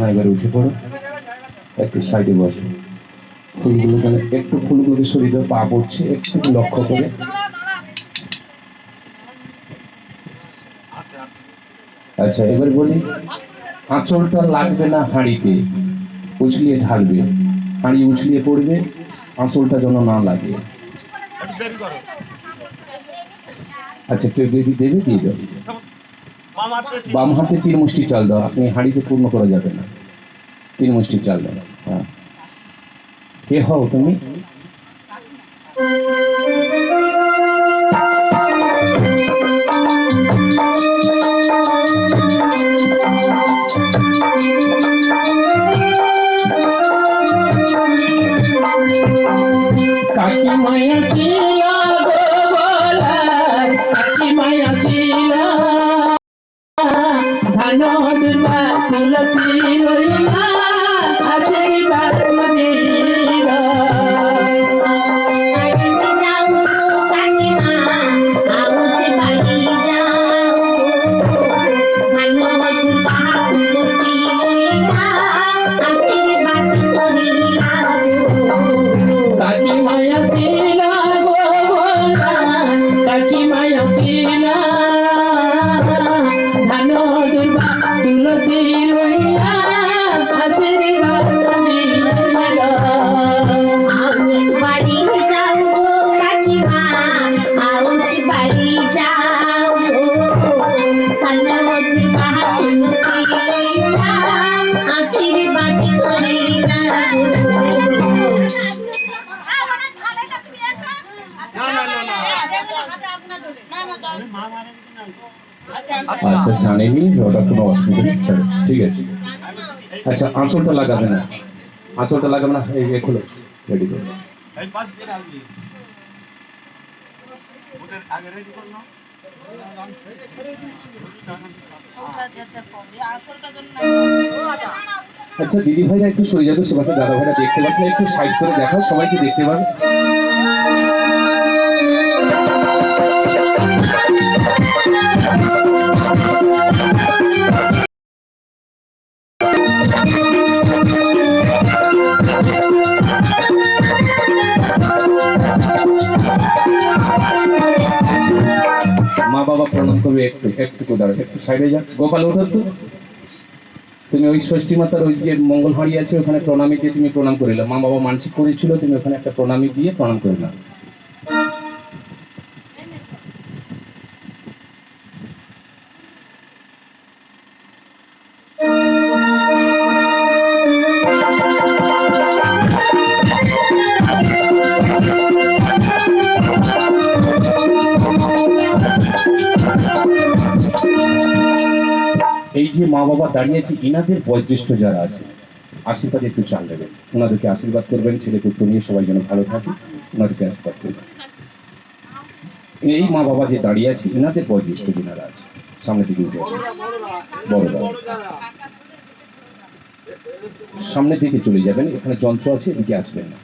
বাবু সোনা এবার উঠে পড়ো। একটু সাইডে বসো। ফুলগুলো যেন একটু ফুলগুলো শরীরে পা পড়ছে, একটু লক্ষ্য করে। আচ্ছা এবার বলি, আঁচলটা লাগবে না হাঁড়িতে, উছলিয়ে ঢালবে। হাঁড়ি উছলিয়ে পড়বে, আঁচলটা যেন না লাগে। আচ্ছা কেউ যদি দেবে দিয়ে দেবে বাম হাতে তিন মুষ্টি চাল দাও, আপনি হাঁড়িতে পূর্ণ করা যাবে না। তিন মুষ্টি চাল দাও হ্যাঁ। কে হও তুমি? আচ্ছা জানেনি ওটা কোনো অসুবিধা। নেই চলো, ঠিক আছে। আচ্ছা আঁচলটা লাগাবে না। আঁচলটা লাগাবে না এই যে রেডি করো আচ্ছা দিদি ভাইরা একটু সরে যাবে সে দাদা ভাইরা দেখতে পাচ্ছে একটু সাইড করে দেখাও সবাইকে দেখতে পাবে। মা বাবা প্রণাম করবে একটু একটু দাঁড়ো একটু সাইডে যা গোপাল, ওঠো তো। তুমি ওই ষষ্ঠী মাতার ওই যে মঙ্গল হাঁড়ি আছে, ওখানে প্রণামী দিয়ে তুমি প্রণাম করিলাম মা বাবা মানসিক করেছিল, তুমি ওখানে একটা প্রণামী দিয়ে প্রণাম করিলাম এই যে মা বাবা দাঁড়িয়েছে ইনাদের বয়োজ্যেষ্ঠ যারা আছে, আশীর্বাদ একটু চাল দেবেন। ওনাদেরকে আশীর্বাদ করবেন, ছেলে পুত্র নিয়ে সবাই যেন ভালো থাকে, ওনাদেরকে আশীর্বাদ করবেন। এই মা বাবা যে দাঁড়িয়ে আছে ইনাদের বয়োজ্যেষ্ঠ যিনারা আছে, সামনে দিকে উঠে আসুন। বড়রা সামনের দিকে চলে যাবেন, এখানে যন্ত্র আছে, এদিকে আসবেন না।